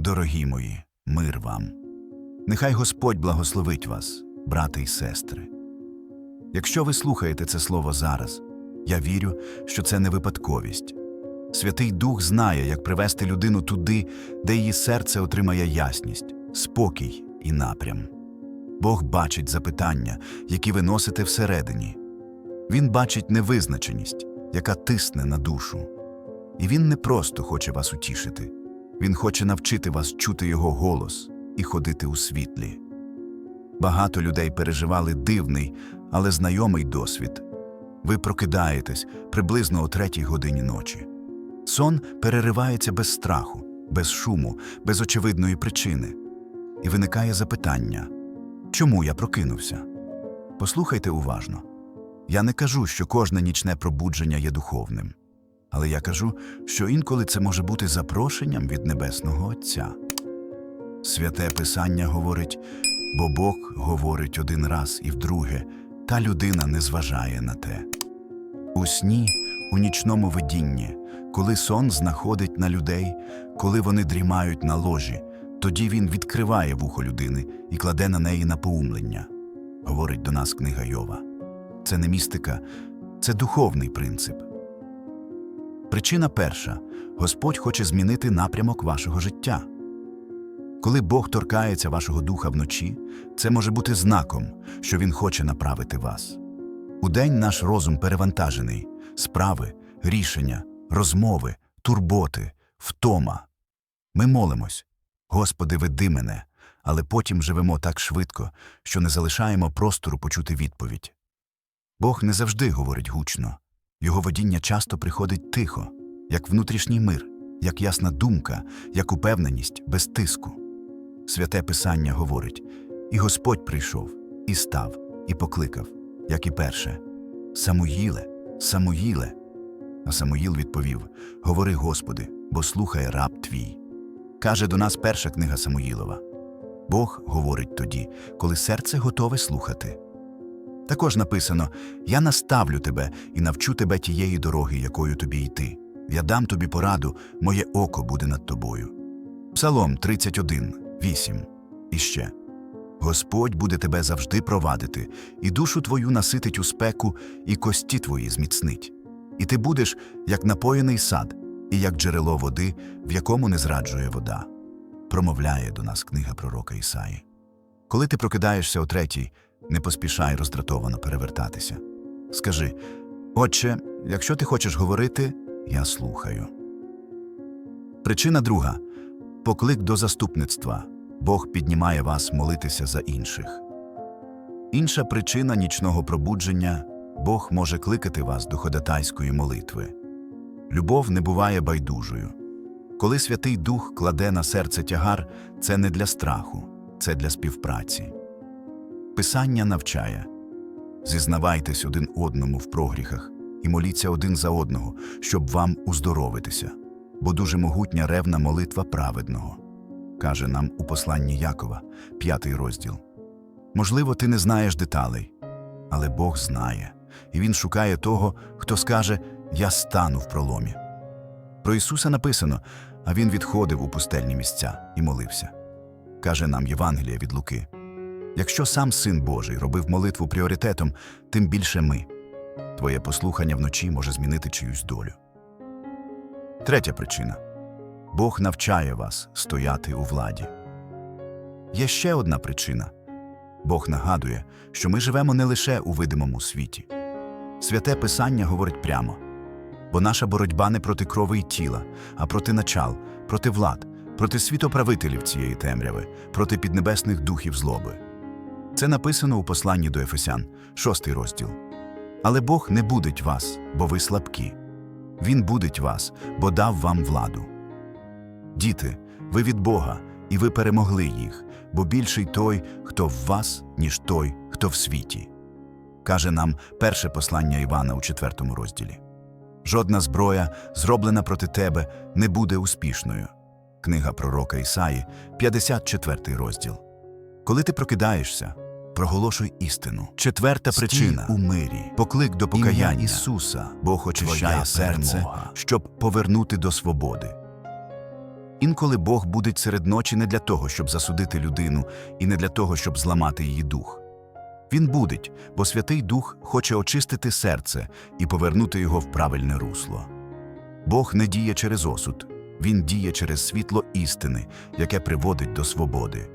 Дорогі мої, мир вам. Нехай Господь благословить вас, брати й сестри. Якщо ви слухаєте це слово зараз, я вірю, що це не випадковість. Святий Дух знає, як привести людину туди, де її серце отримає ясність, спокій і напрям. Бог бачить запитання, які ви носите всередині. Він бачить невизначеність, яка тисне на душу. І він не просто хоче вас утішити, він хоче навчити вас чути його голос і ходити у світлі. Багато людей переживали дивний, але знайомий досвід. Ви прокидаєтесь приблизно о третій годині ночі. Сон переривається без страху, без шуму, без очевидної причини. І виникає запитання чому я прокинувся? Послухайте уважно. Я не кажу, що кожне нічне пробудження є духовним, але я кажу, що інколи це може бути запрошенням від Небесного Отця. Святе Писання говорить, бо Бог говорить один раз і вдруге, та людина не зважає на те. У сні, у нічному видінні, коли сон знаходить на людей, коли вони дрімають на ложі, тоді він відкриває вухо людини і кладе на неї напоумлення, говорить до нас книга Йова. Це не містика, це духовний принцип. Причина перша Господь хоче змінити напрямок вашого життя. Коли Бог торкається вашого духа вночі, це може бути знаком, що Він хоче направити вас. Удень наш розум перевантажений справи, рішення, розмови, турботи, втома. Ми молимось Господи, веди мене, але потім живемо так швидко, що не залишаємо простору почути відповідь. Бог не завжди говорить гучно, його водіння часто приходить тихо, як внутрішній мир, як ясна думка, як упевненість без тиску. Святе Писання говорить і Господь прийшов, і став, і покликав, як і перше. Самуїле, Самуїле. А Самуїл відповів: Говори, Господи, бо слухає раб твій. Каже до нас перша книга Самуїлова. Бог говорить тоді, коли серце готове слухати. Також написано: Я наставлю тебе і навчу тебе тієї дороги, якою тобі йти. Я дам тобі пораду, моє око буде над тобою. Псалом 31, 8. І ще Господь буде тебе завжди провадити, і душу твою наситить у спеку, і кості твої зміцнить. І ти будеш, як напоєний сад, і як джерело води, в якому не зраджує вода. Промовляє до нас книга пророка Ісаї. Коли ти прокидаєшся о третій, не поспішай роздратовано перевертатися. Скажи: Отче, якщо ти хочеш говорити, я слухаю. Причина друга поклик до заступництва. Бог піднімає вас молитися за інших. Інша причина нічного пробудження Бог може кликати вас до ходатайської молитви. Любов не буває байдужою. Коли Святий Дух кладе на серце тягар, це не для страху, це для співпраці. Писання навчає зізнавайтесь один одному в прогріхах і моліться один за одного, щоб вам уздоровитися, бо дуже могутня ревна молитва праведного, каже нам у посланні Якова, п'ятий розділ. Можливо, ти не знаєш деталей, але Бог знає, і Він шукає того, хто скаже Я стану в проломі. Про Ісуса написано, а Він відходив у пустельні місця і молився. Каже нам Євангелія від Луки. Якщо сам Син Божий робив молитву пріоритетом, тим більше ми. Твоє послухання вночі може змінити чиюсь долю. Третя причина Бог навчає вас стояти у владі. Є ще одна причина Бог нагадує, що ми живемо не лише у видимому світі. Святе Писання говорить прямо бо наша боротьба не проти крови і тіла, а проти начал, проти влад, проти світоправителів цієї темряви, проти піднебесних духів злоби. Це написано у посланні до Ефесян, шостий розділ. Але Бог не будить вас, бо ви слабкі. Він будить вас, бо дав вам владу. Діти, ви від Бога, і ви перемогли їх, бо більший той, хто в вас, ніж той, хто в світі. Каже нам перше послання Івана у четвертому розділі. Жодна зброя, зроблена проти тебе, не буде успішною. Книга пророка Ісаї, 54 розділ. Коли ти прокидаєшся, проголошуй істину. Четверта Стій причина у мирі, поклик до покаяння Ім'я Ісуса, Бог очищає серце, перемога. щоб повернути до свободи. Інколи Бог будить серед ночі не для того, щоб засудити людину, і не для того, щоб зламати її дух. Він будить, бо Святий Дух хоче очистити серце і повернути його в правильне русло. Бог не діє через осуд, Він діє через світло істини, яке приводить до свободи.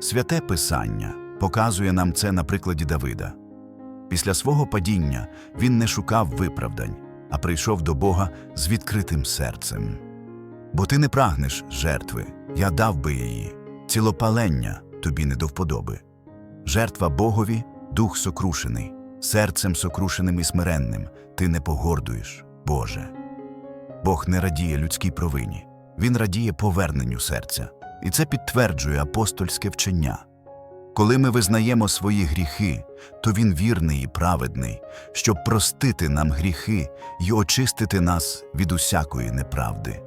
Святе Писання показує нам це на прикладі Давида. Після свого падіння він не шукав виправдань, а прийшов до Бога з відкритим серцем. Бо ти не прагнеш жертви, я дав би її, цілопалення тобі не до вподоби. Жертва Богові дух сокрушений, серцем сокрушеним і смиренним, ти не погордуєш, Боже. Бог не радіє людській провині, Він радіє поверненню серця, і це підтверджує апостольське вчення. Коли ми визнаємо свої гріхи, то Він вірний і праведний, щоб простити нам гріхи й очистити нас від усякої неправди.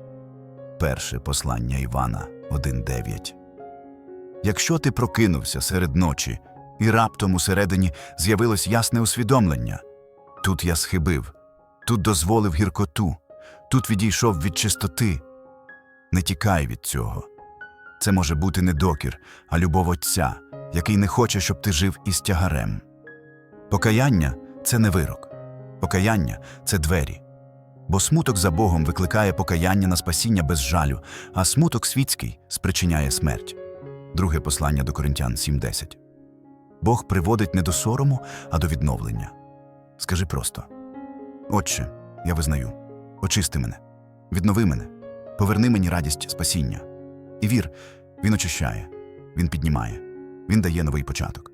Перше послання Івана 1.9 Якщо ти прокинувся серед ночі, і раптом усередині з'явилось ясне усвідомлення тут я схибив, тут дозволив гіркоту, тут відійшов від чистоти. Не тікай від цього. Це може бути не докір, а любов Отця, який не хоче, щоб ти жив із тягарем. Покаяння це не вирок, покаяння це двері. Бо смуток за Богом викликає покаяння на спасіння без жалю, а смуток світський спричиняє смерть. Друге послання до Коринтян 7.10. Бог приводить не до сорому, а до відновлення. Скажи просто: Отче, я визнаю, очисти мене, віднови мене, поверни мені радість спасіння. І вір, він очищає, він піднімає, він дає новий початок.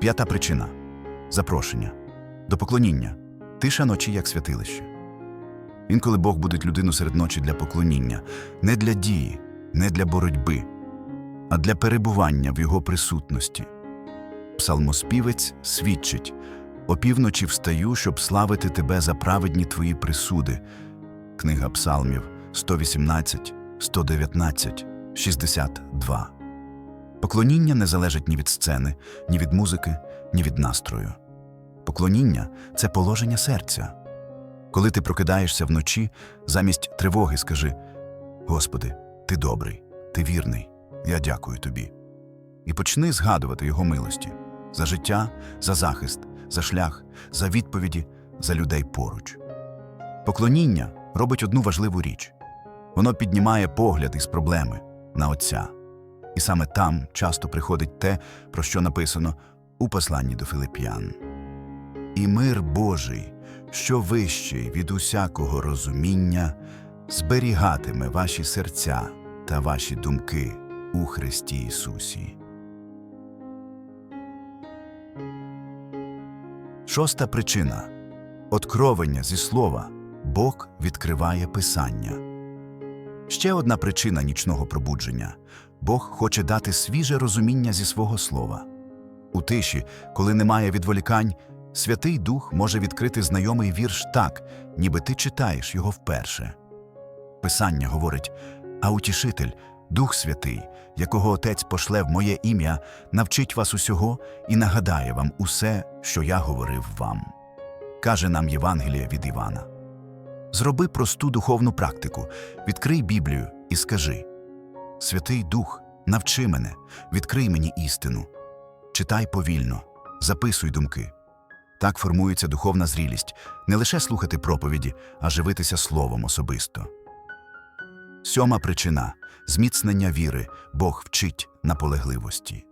П'ята причина запрошення до поклоніння, тиша ночі як святилище. Інколи Бог будить людину серед ночі для поклоніння, не для дії, не для боротьби, а для перебування в його присутності. Псалмоспівець свідчить опівночі встаю, щоб славити тебе за праведні твої присуди. Книга Псалмів 118, 119, 62. Поклоніння не залежить ні від сцени, ні від музики, ні від настрою. Поклоніння це положення серця. Коли ти прокидаєшся вночі, замість тривоги скажи: Господи, ти добрий, ти вірний, я дякую тобі. І почни згадувати Його милості за життя, за захист, за шлях, за відповіді, за людей поруч. Поклоніння робить одну важливу річ воно піднімає погляд із проблеми на Отця. І саме там часто приходить те, про що написано у посланні до Филип'ян. І мир Божий, що вищий від усякого розуміння, зберігатиме ваші серця та ваші думки у Христі Ісусі. Шоста причина откровення зі слова Бог відкриває Писання. Ще одна причина нічного пробудження Бог хоче дати свіже розуміння зі свого слова. У тиші, коли немає відволікань, Святий Дух може відкрити знайомий вірш так, ніби ти читаєш його вперше. Писання говорить: А утішитель, Дух Святий, якого Отець пошле в моє ім'я, навчить вас усього і нагадає вам усе, що я говорив вам. Каже нам Євангеліє від Івана. Зроби просту духовну практику, відкрий Біблію і скажи: Святий Дух, навчи мене, відкрий мені істину. Читай повільно, записуй думки. Так формується духовна зрілість не лише слухати проповіді, а живитися словом особисто. Сьома причина зміцнення віри Бог вчить наполегливості.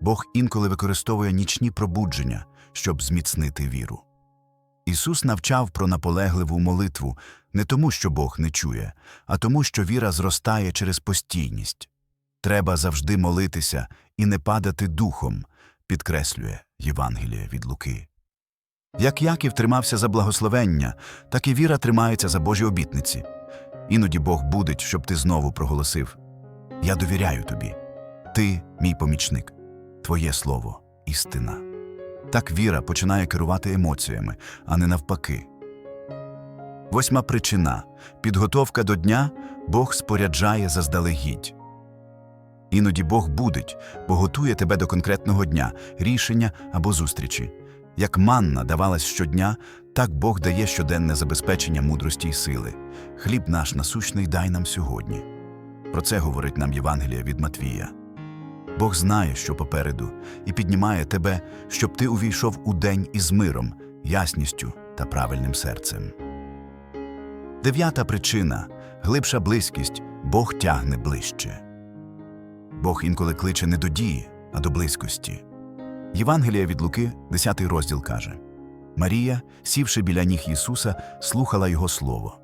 Бог інколи використовує нічні пробудження, щоб зміцнити віру. Ісус навчав про наполегливу молитву не тому, що Бог не чує, а тому, що віра зростає через постійність. Треба завжди молитися і не падати духом, підкреслює Євангеліє від Луки. Як Яків тримався за благословення, так і віра тримається за Божі обітниці. Іноді Бог будить, щоб ти знову проголосив Я довіряю тобі. Ти мій помічник, твоє слово істина. Так віра починає керувати емоціями, а не навпаки. Восьма причина підготовка до дня Бог споряджає заздалегідь. Іноді Бог будить, бо готує тебе до конкретного дня, рішення або зустрічі. Як манна давалась щодня, так Бог дає щоденне забезпечення мудрості й сили. Хліб наш насущний дай нам сьогодні. Про це говорить нам Євангелія від Матвія. Бог знає, що попереду, і піднімає тебе, щоб ти увійшов у день із миром, ясністю та правильним серцем. Дев'ята причина глибша близькість Бог тягне ближче. Бог інколи кличе не до дії, а до близькості. Євангелія від Луки, 10 розділ каже Марія, сівши біля ніг Ісуса, слухала Його слово.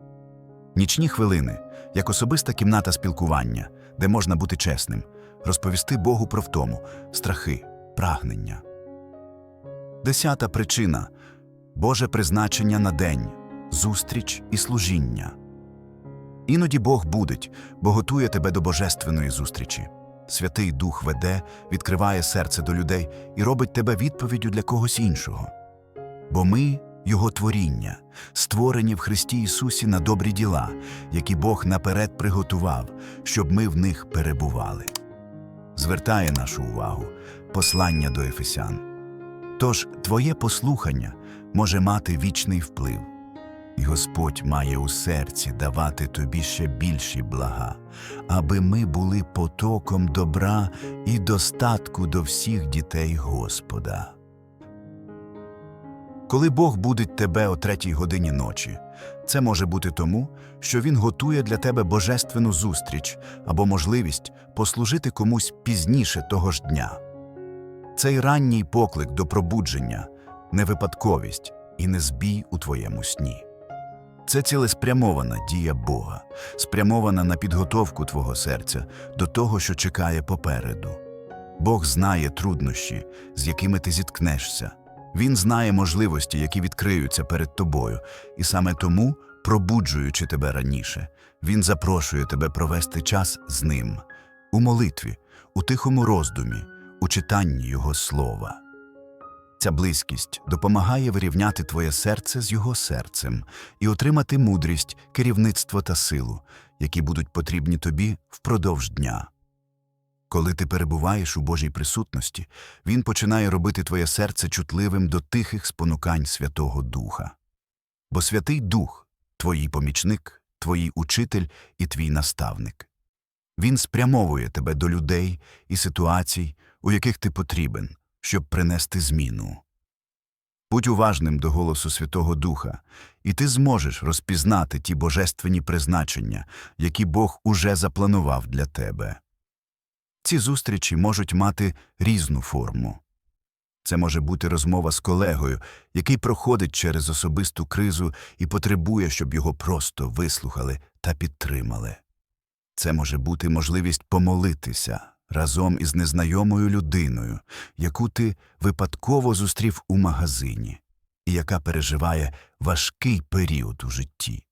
Нічні хвилини, як особиста кімната спілкування, де можна бути чесним, розповісти Богу про втому, страхи, прагнення. Десята причина Боже призначення на день, зустріч і служіння. Іноді Бог будить, бо готує тебе до божественної зустрічі. Святий Дух веде, відкриває серце до людей і робить тебе відповіддю для когось іншого. Бо ми Його творіння, створені в Христі Ісусі на добрі діла, які Бог наперед приготував, щоб ми в них перебували. Звертає нашу увагу послання до Ефесян. Тож твоє послухання може мати вічний вплив, і Господь має у серці давати тобі ще більші блага, аби ми були потоком добра і достатку до всіх дітей Господа. Коли Бог будить тебе о третій годині ночі, це може бути тому, що Він готує для тебе божественну зустріч або можливість послужити комусь пізніше того ж дня. Цей ранній поклик до пробудження не випадковість і не збій у твоєму сні. Це цілеспрямована дія Бога, спрямована на підготовку твого серця до того, що чекає попереду. Бог знає труднощі, з якими ти зіткнешся. Він знає можливості, які відкриються перед тобою, і саме тому, пробуджуючи тебе раніше, він запрошує тебе провести час з ним у молитві, у тихому роздумі, у читанні Його слова. Ця близькість допомагає вирівняти твоє серце з його серцем і отримати мудрість, керівництво та силу, які будуть потрібні тобі впродовж дня. Коли ти перебуваєш у Божій присутності, Він починає робити твоє серце чутливим до тихих спонукань Святого Духа. Бо Святий Дух твій помічник, твій учитель і твій наставник. Він спрямовує тебе до людей і ситуацій, у яких ти потрібен, щоб принести зміну. Будь уважним до голосу Святого Духа, і ти зможеш розпізнати ті божественні призначення, які Бог уже запланував для тебе. Ці зустрічі можуть мати різну форму. Це може бути розмова з колегою, який проходить через особисту кризу і потребує, щоб його просто вислухали та підтримали. Це може бути можливість помолитися разом із незнайомою людиною, яку ти випадково зустрів у магазині, і яка переживає важкий період у житті.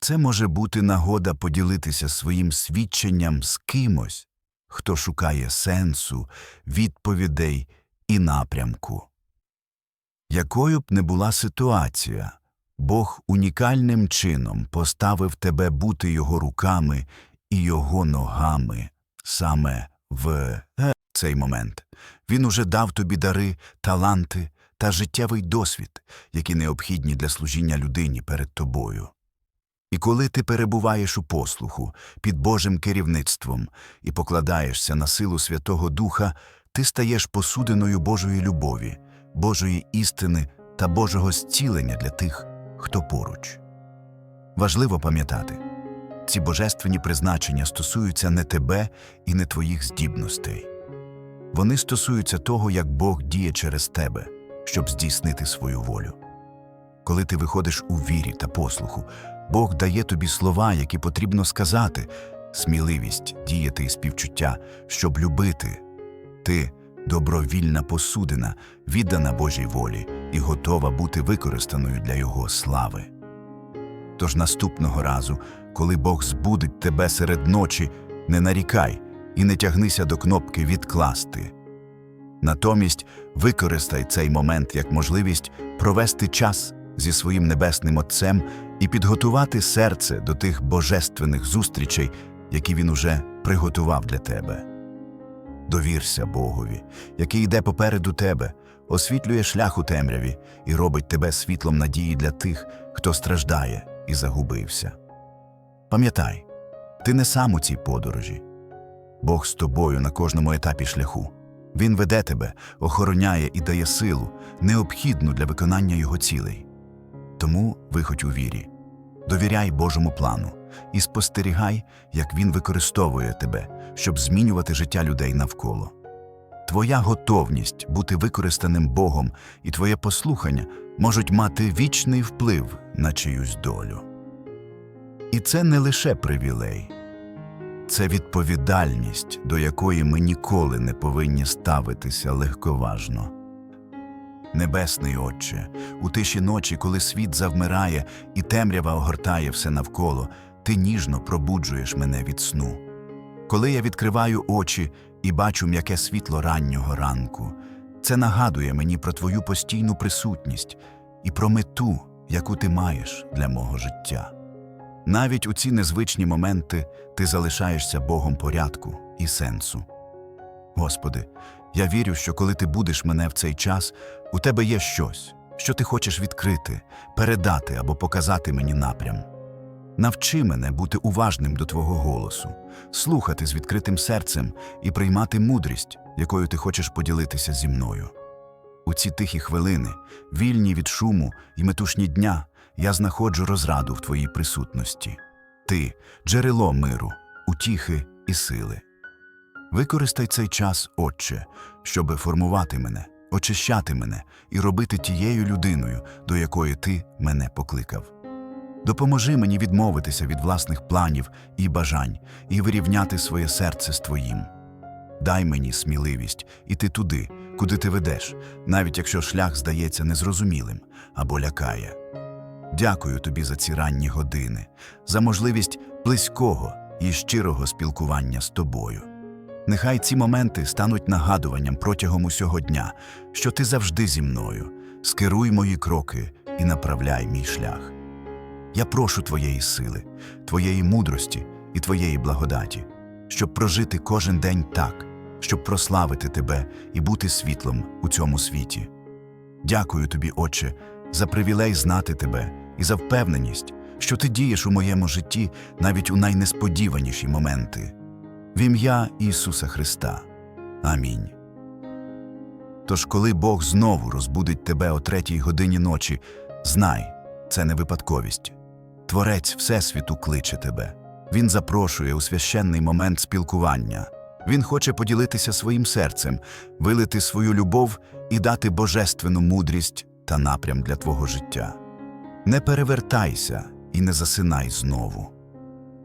Це може бути нагода поділитися своїм свідченням з кимось, хто шукає сенсу, відповідей і напрямку. Якою б не була ситуація, Бог унікальним чином поставив тебе бути його руками і його ногами саме в е, цей момент. Він уже дав тобі дари, таланти та життєвий досвід, які необхідні для служіння людині перед тобою. І коли ти перебуваєш у послуху під Божим керівництвом і покладаєшся на силу Святого Духа, ти стаєш посудиною Божої любові, Божої істини та Божого зцілення для тих, хто поруч. Важливо пам'ятати, ці божественні призначення стосуються не тебе і не твоїх здібностей. Вони стосуються того, як Бог діє через тебе, щоб здійснити свою волю. Коли ти виходиш у вірі та послуху, Бог дає тобі слова, які потрібно сказати, сміливість діяти і співчуття, щоб любити. Ти добровільна посудина, віддана Божій волі і готова бути використаною для Його слави. Тож наступного разу, коли Бог збудить тебе серед ночі, не нарікай і не тягнися до кнопки відкласти. Натомість використай цей момент як можливість провести час зі своїм небесним Отцем і підготувати серце до тих божественних зустрічей, які він уже приготував для тебе. Довірся Богові, який йде попереду тебе, освітлює шлях у темряві і робить тебе світлом надії для тих, хто страждає і загубився. Пам'ятай, ти не сам у цій подорожі. Бог з тобою на кожному етапі шляху. Він веде тебе, охороняє і дає силу, необхідну для виконання його цілей. Тому виходь у вірі, довіряй Божому плану і спостерігай, як він використовує тебе, щоб змінювати життя людей навколо. Твоя готовність бути використаним Богом і твоє послухання можуть мати вічний вплив на чиюсь долю. І це не лише привілей, це відповідальність, до якої ми ніколи не повинні ставитися легковажно. Небесний Отче, у тиші ночі, коли світ завмирає і темрява огортає все навколо, ти ніжно пробуджуєш мене від сну. Коли я відкриваю очі і бачу м'яке світло раннього ранку, це нагадує мені про твою постійну присутність і про мету, яку ти маєш для мого життя. Навіть у ці незвичні моменти ти залишаєшся Богом порядку і сенсу. Господи, я вірю, що коли ти будеш мене в цей час, у тебе є щось, що ти хочеш відкрити, передати або показати мені напрям. Навчи мене бути уважним до Твого голосу, слухати з відкритим серцем і приймати мудрість, якою ти хочеш поділитися зі мною. У ці тихі хвилини, вільні від шуму і метушні дня, я знаходжу розраду в Твоїй присутності. Ти джерело миру, утіхи і сили. Використай цей час, Отче, щоби формувати мене, очищати мене і робити тією людиною, до якої ти мене покликав. Допоможи мені відмовитися від власних планів і бажань і вирівняти своє серце з твоїм. Дай мені сміливість іти туди, куди ти ведеш, навіть якщо шлях здається незрозумілим або лякає. Дякую тобі за ці ранні години, за можливість близького і щирого спілкування з тобою. Нехай ці моменти стануть нагадуванням протягом усього дня, що ти завжди зі мною, скеруй мої кроки і направляй мій шлях. Я прошу твоєї сили, твоєї мудрості і твоєї благодаті, щоб прожити кожен день так, щоб прославити тебе і бути світлом у цьому світі. Дякую тобі, Отче, за привілей знати тебе і за впевненість, що ти дієш у моєму житті навіть у найнесподіваніші моменти. В ім'я Ісуса Христа. Амінь. Тож, коли Бог знову розбудить тебе о третій годині ночі, знай, це не випадковість. Творець Всесвіту кличе тебе. Він запрошує у священний момент спілкування. Він хоче поділитися своїм серцем, вилити свою любов і дати божественну мудрість та напрям для твого життя. Не перевертайся і не засинай знову.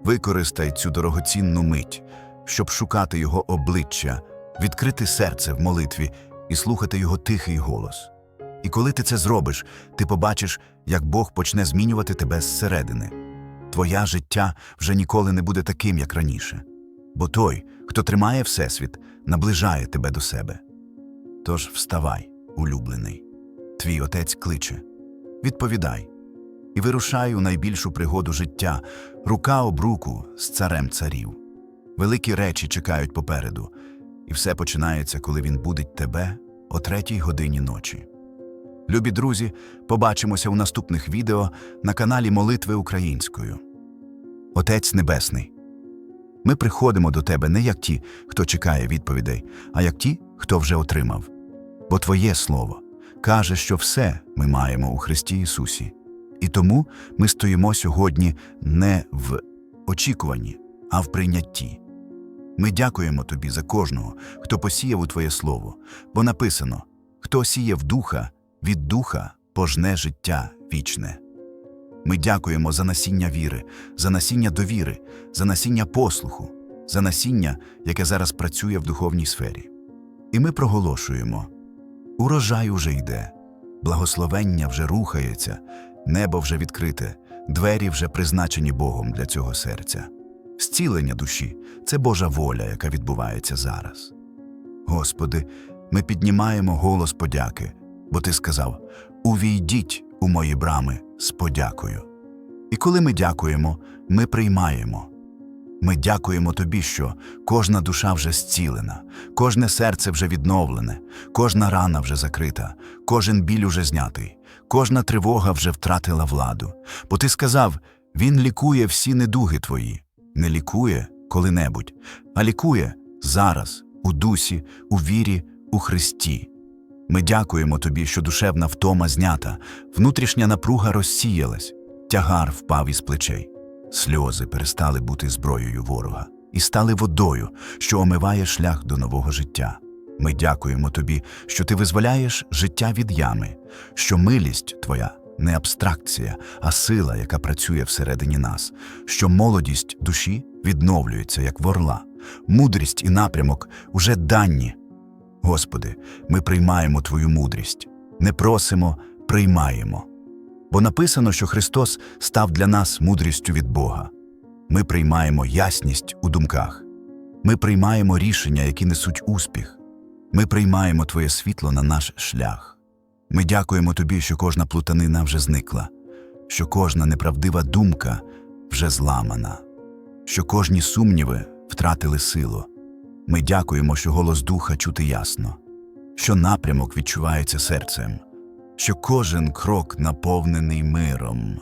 Використай цю дорогоцінну мить, щоб шукати його обличчя, відкрити серце в молитві і слухати його тихий голос. І коли ти це зробиш, ти побачиш, як Бог почне змінювати тебе зсередини. Твоє життя вже ніколи не буде таким, як раніше. Бо той, хто тримає Всесвіт, наближає тебе до себе. Тож вставай, улюблений. Твій отець кличе. Відповідай. І вирушай у найбільшу пригоду життя, рука об руку з царем царів. Великі речі чекають попереду, і все починається, коли він будить тебе о третій годині ночі. Любі друзі, побачимося у наступних відео на каналі Молитви Українською. Отець Небесний. Ми приходимо до Тебе не як ті, хто чекає відповідей, а як ті, хто вже отримав. Бо Твоє Слово каже, що все ми маємо у Христі Ісусі. І тому ми стоїмо сьогодні не в очікуванні, а в прийнятті. Ми дякуємо Тобі за кожного, хто посіяв у Твоє Слово, бо написано: хто сіяв духа, від духа пожне життя вічне. Ми дякуємо за насіння віри, за насіння довіри, за насіння послуху, за насіння, яке зараз працює в духовній сфері. І ми проголошуємо: урожай уже йде, благословення вже рухається, небо вже відкрите, двері вже призначені Богом для цього серця. Зцілення душі це Божа воля, яка відбувається зараз. Господи, ми піднімаємо голос подяки, бо Ти сказав: Увійдіть у мої брами з подякою. І коли ми дякуємо, ми приймаємо. Ми дякуємо тобі, що кожна душа вже зцілена, кожне серце вже відновлене, кожна рана вже закрита, кожен біль уже знятий, кожна тривога вже втратила владу. Бо ти сказав, він лікує всі недуги твої, не лікує коли-небудь, а лікує зараз, у дусі, у вірі, у Христі. Ми дякуємо тобі, що душевна втома знята, внутрішня напруга розсіялась, тягар впав із плечей. Сльози перестали бути зброєю ворога і стали водою, що омиває шлях до нового життя. Ми дякуємо тобі, що ти визволяєш життя від ями, що милість твоя не абстракція, а сила, яка працює всередині нас, що молодість душі відновлюється, як ворла, мудрість і напрямок уже дані. Господи, ми приймаємо Твою мудрість, не просимо, приймаємо. Бо написано, що Христос став для нас мудрістю від Бога. Ми приймаємо ясність у думках. Ми приймаємо рішення, які несуть успіх. Ми приймаємо Твоє світло на наш шлях. Ми дякуємо Тобі, що кожна плутанина вже зникла, що кожна неправдива думка вже зламана, що кожні сумніви втратили силу. Ми дякуємо, що голос духа чути ясно, що напрямок відчувається серцем, що кожен крок наповнений миром.